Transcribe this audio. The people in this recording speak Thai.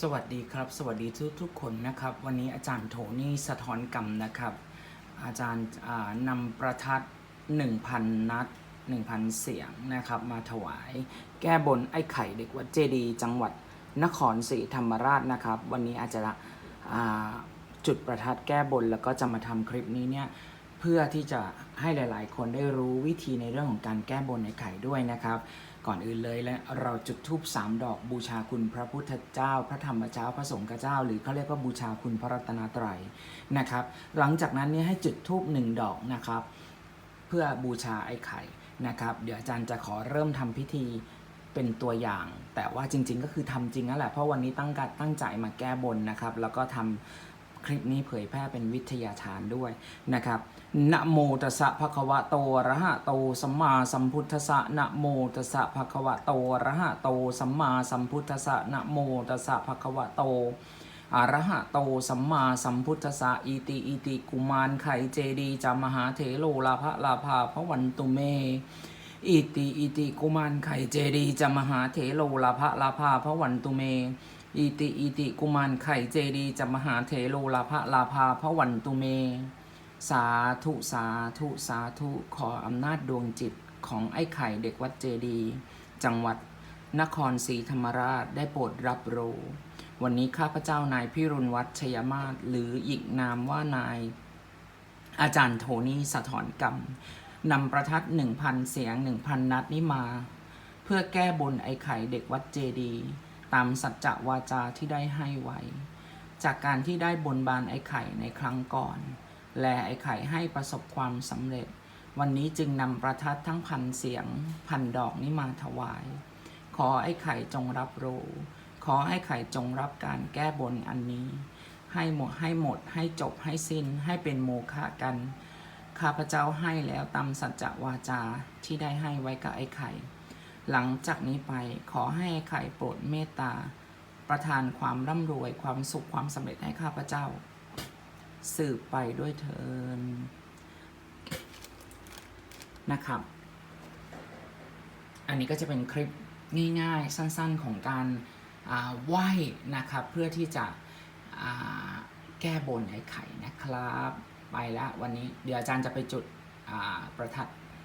สวัสดีครับ สวัสดีทุกทุกๆคนนะครับ วันนี้อาจารย์โทนี่สะท้อนกรรมนะครับ อาจารย์นำประทัด 1,000 นัด 1,000 เสียงนะครับ มาถวาย แก้บนไอ้ไข่เด็กวัดเจดี จังหวัดนครศรีธรรมราชนะครับ วันนี้อาจจะอ่าจุดประทัดแก้บนแล้วก็จะมาทำคลิปนี้เนี่ย เพื่อที่จะให้หลาย ๆ คนได้รู้วิธีในเรื่องของการแก้บนในไข่ด้วยนะครับ ก่อนอื่นเลยและเราจุดธูปสามดอกบูชาคุณพระพุทธเจ้า พระธรรมเจ้าพระสงฆ์เจ้า หรือเขาเรียกว่าบูชาคุณพระรัตนตรัยนะครับ หลังจากนั้นเนี่ยให้จุดธูปหนึ่งดอกนะครับ เพื่อบูชาไอ้ไข่นะครับ เดี๋ยวอาจารย์จะขอเริ่มทำพิธีเป็นตัวอย่าง แต่ว่าจริง ๆ ก็คือทำจริงนั่นแหละเพราะวันนี้ตั้งกัตั้งใจมาแก้บนนะครับ แล้วก็ทำ คลิปนี้เผยแพร่เป็นวิทยาทานด้วยนะครับนะโมตัสสะภะคะวะโตอะระหะโตสัมมาสัมพุทธัสสะนะโมตัสสะภะคะวะโตอะระหะโตสัมมาสัมพุทธัสสะนะโมตัสสะภะคะวะโตอะระหะโตสัมมาสัมพุทธัสสะอิติอิติกุมารไขเจดีจามหาเถโลลาภะลาภาพระวันตุเม อิติอิติกุมารไขเจดีจามหาเถโลลาภะลาภาพระวันตุเม อิติอิติกุมารไข่เจดีย์จามหาเถโลลาภะลาภาพระวันตุเม สาธุสาธุสาธุขออำนาจดวงจิตของไอ้ไข่เด็กวัดเจดีย์จังหวัดนครศรีธรรมราชได้โปรดรับรู้วันนี้ข้าพเจ้านายพิรุณวัฒชยมาศหรืออีกนามว่านาย อาจารย์โทนี่สะถอนกรรมนำประทัดหนึ่งพันเสียงหนึ่งพันนัดนี้มา เพื่อแก้บนไอ้ไข่เด็กวัดเจดีย์ ตามสัจจะวาจาที่ได้ให้ไว้ จากการที่ได้บนบานไอ้ไข่ในครั้งก่อน และไอ้ไข่ให้ประสบความสำเร็จ วันนี้จึงนำประทัดทั้งพันเสียงพันดอกนี้มาถวาย ขอไอ้ไข่จงรับรู้ ขอไอ้ไข่จงรับการแก้บนอันนี้ ให้หมดให้หมดให้จบให้สิ้นให้เป็นโมฆะกันข้าพเจ้าให้แล้วตามสัจจะวาจาที่ได้ให้ไว้กับไอ้ไข่ หลังจากนี้ไปขอให้ไข่โปรดเมตตา ประทานความร่ำรวยความสุขความสำเร็จให้ข้าพเจ้า สืบไปด้วยเทินนะครับ อันนี้ก็จะเป็นคลิปง่ายๆ สั้นๆของการไหว้นะครับ เพื่อที่จะแก้บนไอ้ไข่นะครับ ไปแล้ววันนี้เดี๋ยวอาจารย์จะไปจุดประทัด